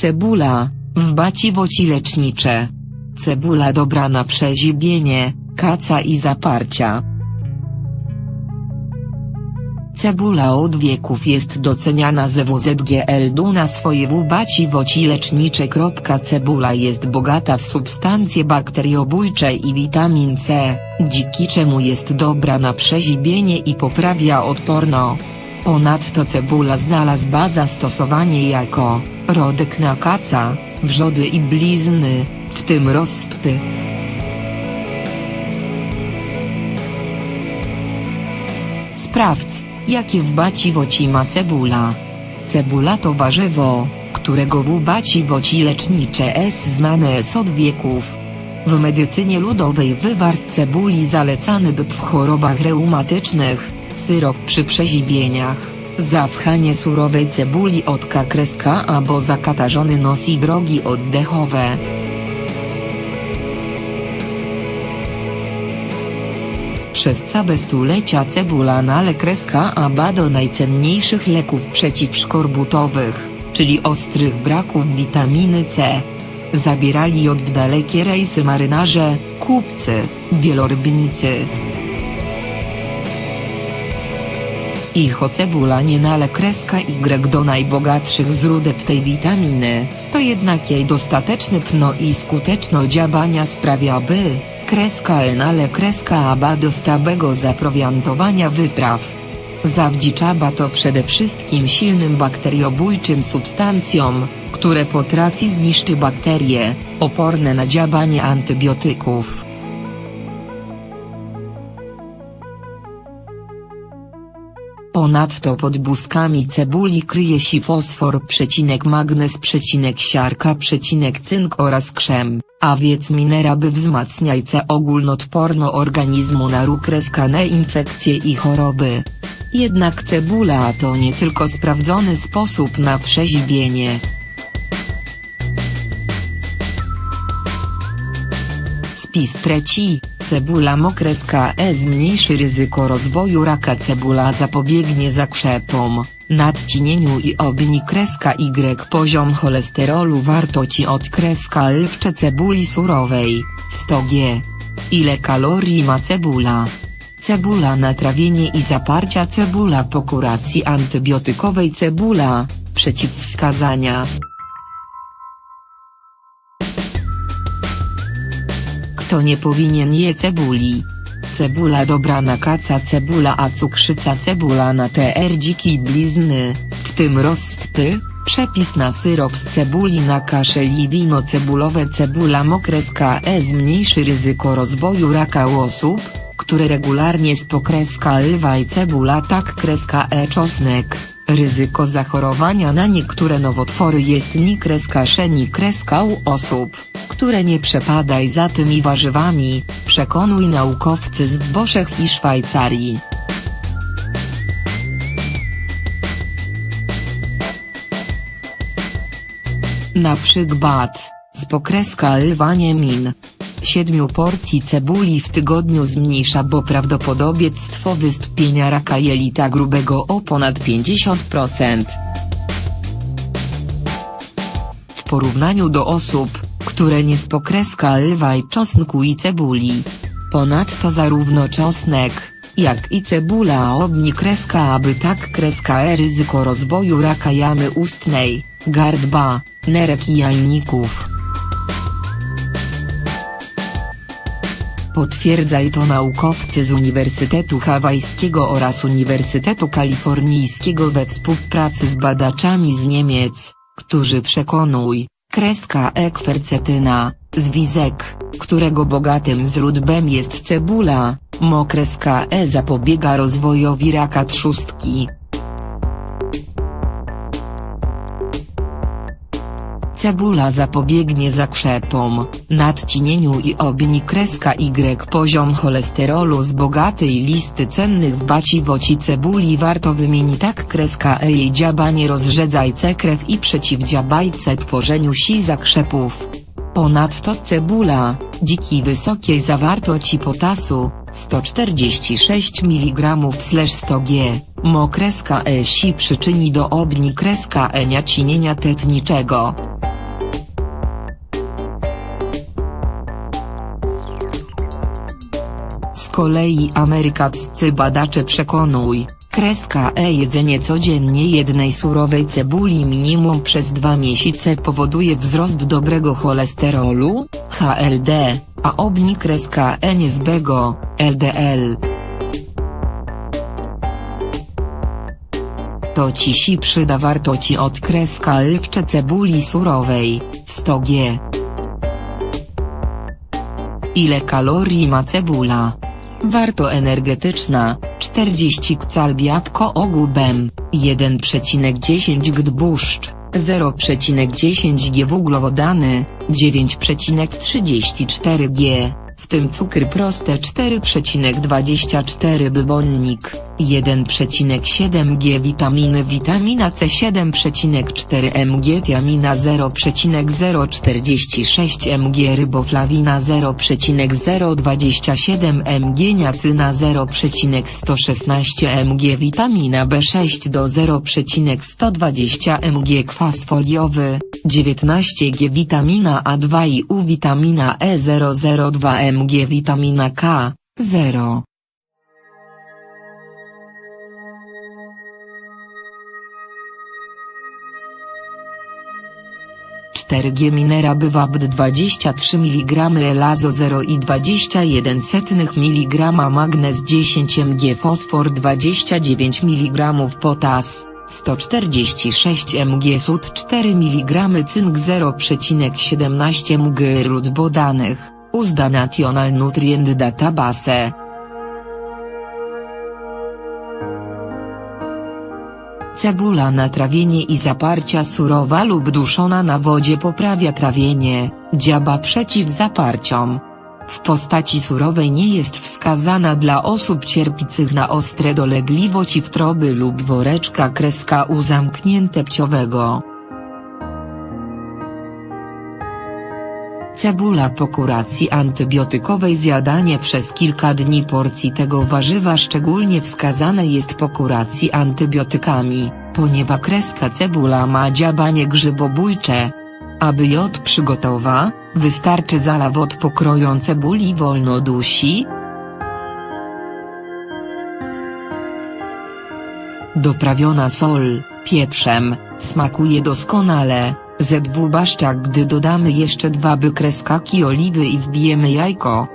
Cebula, w baciwoci lecznicze. Cebula dobra na przeziębienie, kaca i zaparcia. Cebula od wieków jest doceniana ze WZGL na swoje wubaciwoci lecznicze. Cebula jest bogata w substancje bakteriobójcze i witamin C, dziki czemu jest dobra na przeziębienie i poprawia odporno. Ponadto cebula znalazła zastosowanie jako rodek na kaca, wrzody i blizny, w tym rozstpy. Sprawdź, jakie w baciwoci ma cebula. Cebula to warzywo, którego w baciwoci lecznicze jest znane jest od wieków. W medycynie ludowej wywar z cebuli zalecany by w chorobach reumatycznych, syrop przy przeziębieniach, zawchanie surowej cebuli od kakreska albo zakatarzony nos i drogi oddechowe. Przez całe stulecia cebula nale kreska aba do najcenniejszych leków przeciwszkorbutowych, czyli ostrych braków witaminy C. Zabierali od w dalekie rejsy marynarze, kupcy, wielorybnicy. Ich cebula nie nale kreska Y do najbogatszych źródeł tej witaminy, to jednak jej dostateczny pno i skuteczno działania sprawia by, kreska enale kreska aba do stałego zaprowiantowania wypraw. Zawdziczaba to przede wszystkim silnym bakteriobójczym substancjom, które potrafi zniszczyć bakterie, oporne na działanie antybiotyków. Ponadto pod błyskami cebuli kryje się fosfor, magnez, siarka, cynk oraz krzem, a więc minera by wzmacniajce ogólnodporno organizmu na rukreskanę infekcje i choroby. Jednak cebula to nie tylko sprawdzony sposób na przeziębienie. Spis trzeci, cebula mokreska E zmniejszy ryzyko rozwoju raka cebula zapobiegnie zakrzepom, nadciśnieniu i obni kreska Y poziom cholesterolu warto ci od kreska L w cebuli surowej, 100g. Ile kalorii ma cebula? Cebula na trawienie i zaparcia cebula po kuracji antybiotykowej cebula, przeciwwskazania. Kto nie powinien je cebuli? Cebula dobra na kaca cebula a cukrzyca cebula na TR dziki blizny, w tym rozstpy, przepis na syrop z cebuli na kaszel i wino cebulowe cebula mokreska E zmniejszy ryzyko rozwoju raka u osób, które regularnie spokreska lwa i cebula tak kreska E czosnek. Ryzyko zachorowania na niektóre nowotwory jest ni kreska szeni kreska u osób, które nie przepadaj za tymi warzywami, przekonuj naukowcy z Włoszech i Szwajcarii. Na przykład, spokreska lwanie min. 7 porcji cebuli w tygodniu zmniejsza bo prawdopodobieństwo wystąpienia raka jelita grubego o ponad 50%. W porównaniu do osób, które nie spokreska lwa i czosnku i cebuli. Ponadto zarówno czosnek, jak i cebula obni kreska aby tak kreska e ryzyko rozwoju raka jamy ustnej, gardła, nerek i jajników. Potwierdzaj to naukowcy z Uniwersytetu Hawajskiego oraz Uniwersytetu Kalifornijskiego we współpracy z badaczami z Niemiec, którzy przekonuj, kreska e kwercetyna, zwizek, którego bogatym źródłem jest cebula, mokreska e zapobiega rozwojowi raka trzustki. Cebula zapobiegnie zakrzepom, nadciśnieniu i obni kreska Y poziom cholesterolu z bogatej listy cennych w baciwoci cebuli warto wymienić tak kreska E jej działanie rozrzedzajce krew i przeciwdziałajce tworzeniu si zakrzepów. Ponadto cebula, dziki wysokiej zawartości potasu, 146 mg/100g, mokreska E si przyczyni do obni kreska E cienienia tetniczego. Z kolei amerykaccy badacze przekonuj, kreska E jedzenie codziennie jednej surowej cebuli minimum przez dwa miesiące powoduje wzrost dobrego cholesterolu, HLD, a obnik kreska E niezbego, LDL. To ci si przyda warto ci od kreska lwcze cebuli surowej, w 100 g. Ile kalorii ma cebula? Warto energetyczna, 40 kcal biabko ogóbem, 1,10 g tłuszcz, 0,10 g węglowodany, 9,34 g, w tym cukier proste 4,24 bybonnik, 1,7 g witaminy witamina C 7,4 mg tiamina 0,046 mg ryboflawina 0,027 mg niacyna 0,116 mg witamina B6 do 0,120 mg kwas foliowy, 19 g witamina A2 i U witamina E002 mg witamina K, 0. 4G minera bywa bd 23 mg elazo 0,21 mg magnez 10 mg fosfor 29 mg potas, 146 mg sód 4 mg cynk 0,17 mg ród bodanych, uzda National Nutrient Database. Cebula na trawienie i zaparcia surowa lub duszona na wodzie poprawia trawienie, działa przeciw zaparciom. W postaci surowej nie jest wskazana dla osób cierpiących na ostre dolegliwości wtroby lub woreczka kreska u zamknięte pciowego. Cebula po kuracji antybiotykowej zjadanie przez kilka dni porcji tego warzywa szczególnie wskazane jest po kuracji antybiotykami, ponieważ kreska cebula ma działanie grzybobójcze. Aby jod przygotowa, wystarczy zalaw od pokroją cebuli wolno dusi. Doprawiona sol, pieprzem, smakuje doskonale. ZW baszczak gdy dodamy jeszcze dwa by kreskaki oliwy i wbijemy jajko.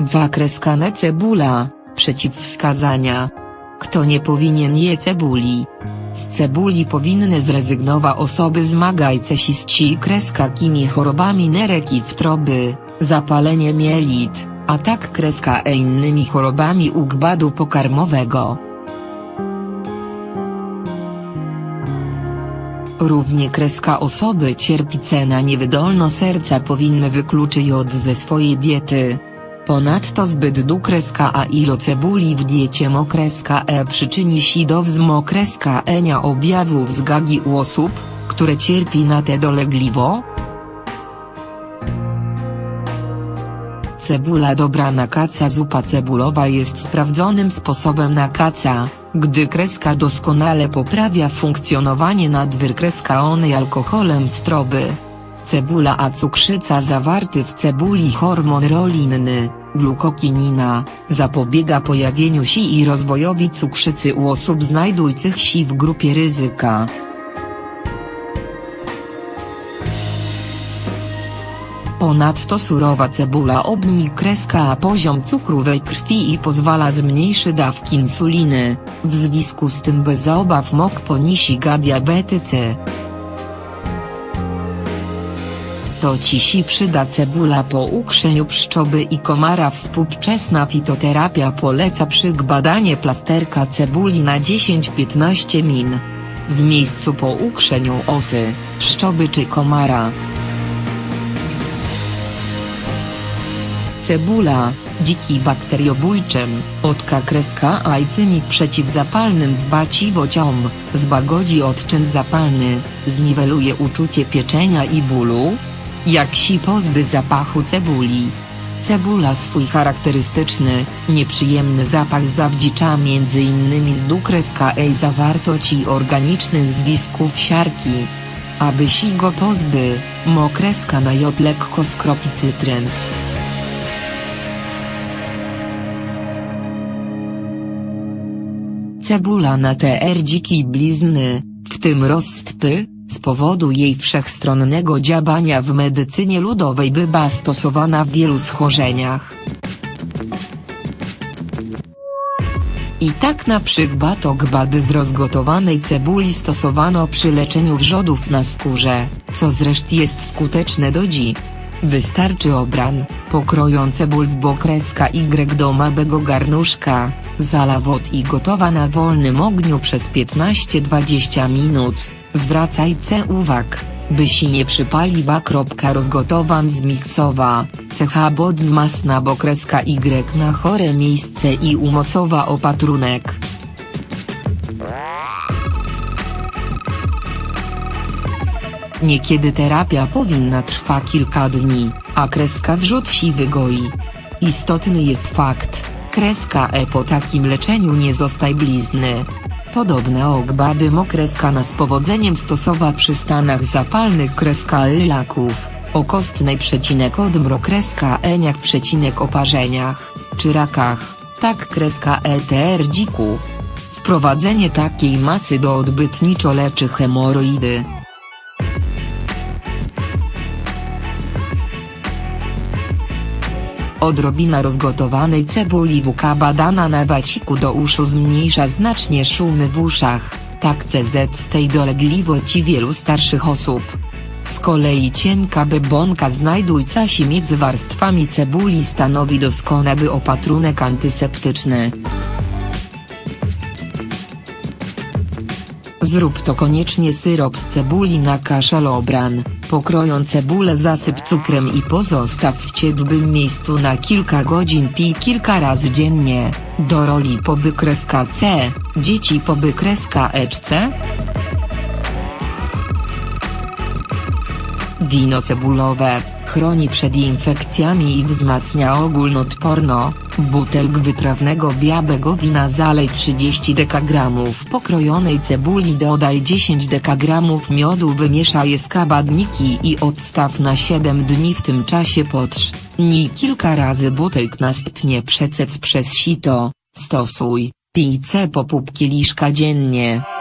Dwa kreskane cebula, przeciwwskazania. Kto nie powinien je cebuli? Z cebuli powinny zrezygnować osoby zmagające się z kreskakimi chorobami nerek i wtroby, zapalenie mielit, a tak kreska e innymi chorobami układu pokarmowego. Równie kreska osoby cierpice na niewydolno serca powinny wykluczyć jod ze swojej diety. Ponadto zbyt du kreska a ilo cebuli w diecie mokreska e przyczyni się do wzmokreska enia objawów zgagi u osób, które cierpi na te dolegliwo. Cebula dobra na kaca Zupa cebulowa jest sprawdzonym sposobem na kaca, gdy kreska doskonale poprawia funkcjonowanie nadwyr kreska onej alkoholem wtroby. Cebula a cukrzyca zawarty w cebuli hormon rolinny, glukokinina, zapobiega pojawieniu się i rozwojowi cukrzycy u osób znajdujących się w grupie ryzyka. Ponadto surowa cebula obni kreska poziom cukru we krwi i pozwala zmniejszyć dawki insuliny, w związku z tym bez obaw mok ponisiga diabetyce. To ci si przyda cebula po ukrzeniu pszczoły i komara Współczesna fitoterapia poleca przybadanie plasterka cebuli na 10-15 min. W miejscu po ukrzeniu osy, pszczoły czy komara. Cebula, dziki bakteriobójczym, otka kreska ajcymi przeciwzapalnym w baciwociom, zbagodzi odczyn zapalny, zniweluje uczucie pieczenia i bólu. Jak si pozby zapachu cebuli. Cebula swój charakterystyczny, nieprzyjemny zapach zawdzicza m.in. z dukreska i zawartości organicznych zwisków siarki. Aby si go pozby, mokreska na jod lekko skropi cytryn. Cebula na TR dziki blizny, w tym rozstpy, z powodu jej wszechstronnego działania w medycynie ludowej bywa stosowana w wielu schorzeniach. I tak na przykład ogbady z rozgotowanej cebuli stosowano przy leczeniu wrzodów na skórze, co zresztą jest skuteczne do dziś. Wystarczy obran, pokroją cebul w bokreska Y do małego garnuszka, zala wod i gotowa na wolnym ogniu przez 15-20 minut. Zwracajcie uwag, by się nie przypaliła. Rozgotowan zmiksowa, cecha bodn masna bokreska Y na chore miejsce i umocowa opatrunek. Niekiedy terapia powinna trwa kilka dni, a kreska wrzód si wygoi. Istotny jest fakt, kreska E po takim leczeniu nie zostaj blizny. Podobne ogbady mokreska na z powodzeniem stosowa przy stanach zapalnych kreska y laków, o kostnej przecinek odmro kreska eniak przecinek oparzeniach, czy rakach, tak kreska ETR dziku. Wprowadzenie takiej masy do odbytniczo leczy hemoroidy. Odrobina rozgotowanej cebuli WK badana na waciku do uszu zmniejsza znacznie szumy w uszach, tak CZ z tej dolegliwości wielu starszych osób. Z kolei cienka bebonka znajdujca się między warstwami cebuli stanowi doskonały opatrunek antyseptyczny. Zrób to koniecznie syrop z cebuli na kaszelobran, pokroją cebulę zasyp cukrem i pozostaw w ciepłym miejscu na kilka godzin pij kilka razy dziennie, do roli poby kreska C, dzieci poby kreska eczce? Wino cebulowe, chroni przed infekcjami i wzmacnia ogólnodporno, butelk wytrawnego białego wina zalej 30 dekagramów. Pokrojonej cebuli dodaj 10 dekagramów miodu wymieszaj je skabadniki i odstaw na 7 dni w tym czasie potrz, nij kilka razy butelk następnie przecec przez sito, stosuj, pij C po pół kieliszka dziennie.